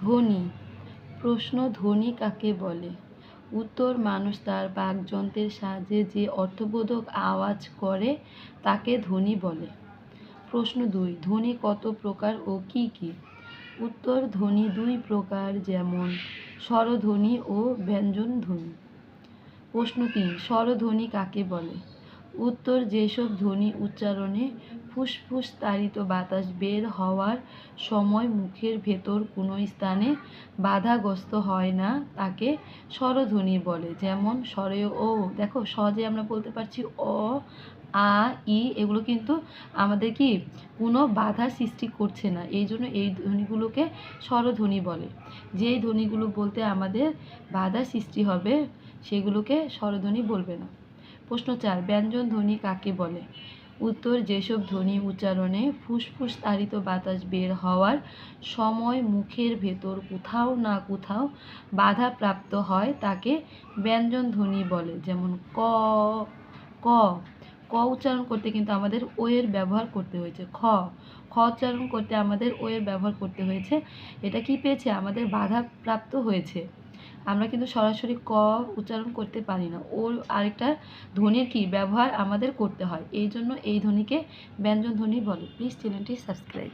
ধ্বনি প্রশ্ন ধ্বনি কাকে বলে? উত্তর, মানুষ তার বাকযন্ত্রের সাহায্যে যে অর্থবোধক আওয়াজ করে, তাকে ধ্বনি বলে। প্রশ্ন দুই ধ্বনি কত প্রকার ও কি কি? উত্তর ধ্বনি দুই প্রকার, যেমন স্বরধ্বনি ও ব্যঞ্জন ধ্বনি প্রশ্ন তিন স্বরধ্বনি কাকে বলে? উত্তর, যেসব ধ্বনি উচ্চারণে ফুসফুস তাড়িত বাতাস বের হওয়ার সময় মুখের ভেতর কোনো স্থানে বাধাগ্রস্ত হয় না, তাকে স্বরধ্বনি বলে। যেমন স্বরে ও, দেখো সহজে আমরা বলতে পারছি অ, আ, ই, এগুলো কিন্তু আমাদের কি কোনো বাধা সৃষ্টি করছে না। এই জন্য এই ধ্বনিগুলোকে স্বরধ্বনি বলে। যেই ধ্বনিগুলো বলতে আমাদের বাধা সৃষ্টি হবে, সেগুলোকে স্বরধ্বনি বলবে না। প্রশ্ন চার, ব্যঞ্জন ধ্বনি কাকে বলে? উত্তর যেসব ধ্বনি উচ্চারণে ফুসফুস তাড়িত বাতাস বের হওয়ার সময় মুখের ভেতর কোথাও না কোথাও বাধা প্রাপ্ত হয় তাকে ব্যঞ্জন ধ্বনি বলে। যেমন ক ক। ক উচ্চারণ করতে কিন্তু আমাদের ও এর ব্যবহার করতে হয়েছে। খ। খ উচ্চারণ করতে আমাদের ও এর ব্যবহার করতে হয়েছে। এটা কি পেয়েছে? আমাদের বাধা প্রাপ্ত হয়েছে। আমরা কিন্তু সরাসরি ক উচ্চারণ করতে পারি না। ওর আরেকটা ধ্বনির কি? ব্যবহার আমাদের করতে হয়। এই জন্য এই ধ্বনিকে ব্যঞ্জন ধ্বনি বলে। প্লিজ চ্যানেলটি সাবস্ক্রাইব